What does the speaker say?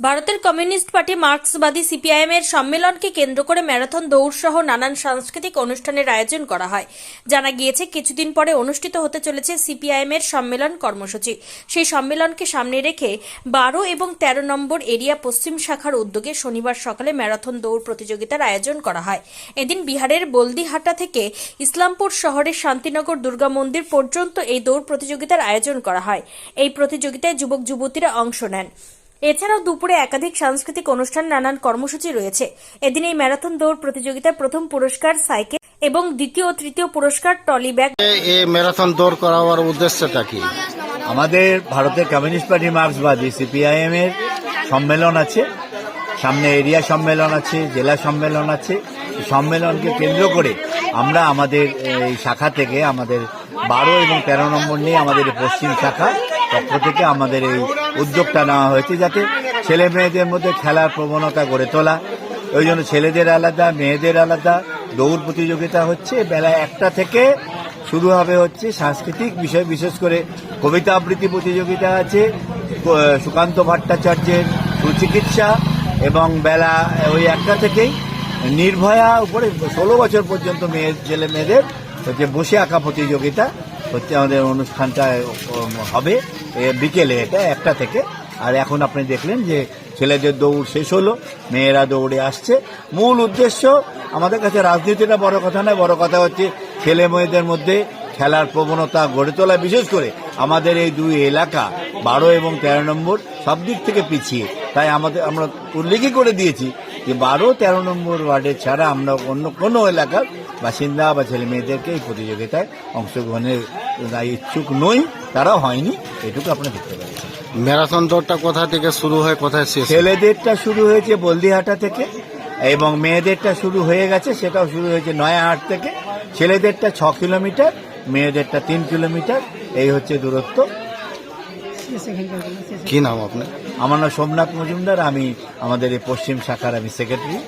ভারতের communist party মার্ক্সবাদী CPIM এর সম্মেলনকে কেন্দ্র করে ম্যারাথন দৌড় সহ নানান সাংস্কৃতিক অনুষ্ঠানের আয়োজন করা হয়। জানা গিয়েছে, কিছুদিন পরে অনুষ্ঠিত হতে চলেছে সিপিআইএম এর সম্মেলন কর্মসূচি। সেই সম্মেলনকে সামনে রেখে বারো এবং তেরো নম্বর এরিয়া পশ্চিম শাখার উদ্যোগে শনিবার সকালে ম্যারাথন দৌড় প্রতিযোগিতার আয়োজন করা হয়। এদিন বিহারের বলদিহাটা থেকে ইসলামপুর শহরের শান্তিনগর দুর্গা মন্দির পর্যন্ত এই দৌড় প্রতিযোগিতার আয়োজন করা হয়। এই প্রতিযোগিতায় যুবক যুবতীরা অংশ নেন। এছাড়াও দুপুরে একাধিক সাংস্কৃতিক অনুষ্ঠান নানান কর্মসূচি রয়েছে। এদিন এই ম্যারাথন দৌড় প্রতিযোগিতায় প্রথম পুরস্কার সাইকেল এবং দ্বিতীয় ও তৃতীয় পুরস্কার ট্রলি ব্যাগ। এই ম্যারাথন দৌড় করাবার উদ্দেশ্যটা কি? আমাদের ভারতের কমিউনিস্ট পার্টি মার্ক্সবাদী সিপিআইএম এর সম্মেলন আছে। সামনে এরিয়া সম্মেলন আছে জেলা সম্মেলন আছে। সম্মেলনকে কেন্দ্র করে আমরা আমাদের এই শাখা থেকে আমাদের বারো এবং তেরো নম্বর নিয়ে আমাদের পশ্চিম শাখা পক্ষ থেকে আমাদের এই উদ্যোগটা নেওয়া হয়েছে যাতে ছেলে মেয়েদের মধ্যে খেলার প্রবণতা গড়ে তোলা। ওই জন্য ছেলেদের আলাদা, মেয়েদের আলাদা দৌড় প্রতিযোগিতা হচ্ছে। বেলা একটা থেকে শুরু হবে হচ্ছে সাংস্কৃতিক বিষয়, বিশেষ করে কবিতা আবৃত্তি প্রতিযোগিতা আছে সুকান্ত ভট্টাচার্যের সুচিকিৎসা এবং বেলা ওই একটা থেকেই নির্ভয়া উপরে ষোলো বছর পর্যন্ত মেয়ে, ছেলে মেয়েদের হচ্ছে বসে আঁকা প্রতিযোগিতা হচ্ছে আমাদের অনুষ্ঠানটা হবে বিকেলে, এটা একটা থেকে। আর এখন আপনি দেখলেন যে ছেলেদের দৌড় শেষ হলো, মেয়েরা দৌড়ে আসছে। মূল উদ্দেশ্য, আমাদের কাছে রাজনীতিটা বড় কথা নয়, বড় কথা হচ্ছে ছেলে মেয়েদের মধ্যে খেলার প্রবণতা গড়ে তোলা, বিশেষ করে আমাদের এই দুই এলাকা, বারো এবং তেরো নম্বর, সব দিক থেকে পিছিয়ে। তাই আমাদের, আমরা উল্লেখই করে দিয়েছি যে বারো তেরো নম্বর ওয়ার্ডে ছাড়া আমরা অন্য কোনো এলাকার বাসিন্দা বা ছেলে মেয়েদেরকে এই প্রতিযোগিতায় অংশগ্রহণের ইচ্ছুক নই তারা হয়নি এটুকু আপনি দেখতে পাচ্ছেন ম্যারাথন দৌড়টা কোথা থেকে শুরু হয় কোথায় শেষ ছেলেদেরটা শুরু হয়েছে বলদিহাটা থেকে এবং মেয়েদেরটা শুরু হয়ে গেছে সেটাও শুরু হয়েছে নয়াহাট থেকে। ছেলেদেরটা ছ কিলোমিটার মেয়েদেরটা তিন কিলোমিটার এই হচ্ছে দূরত্ব। কি নাম আপনার? আমার নাম সোমনাথ মজুমদার আমি আমাদের এই পশ্চিম শাখার আমি সেক্রেটারি।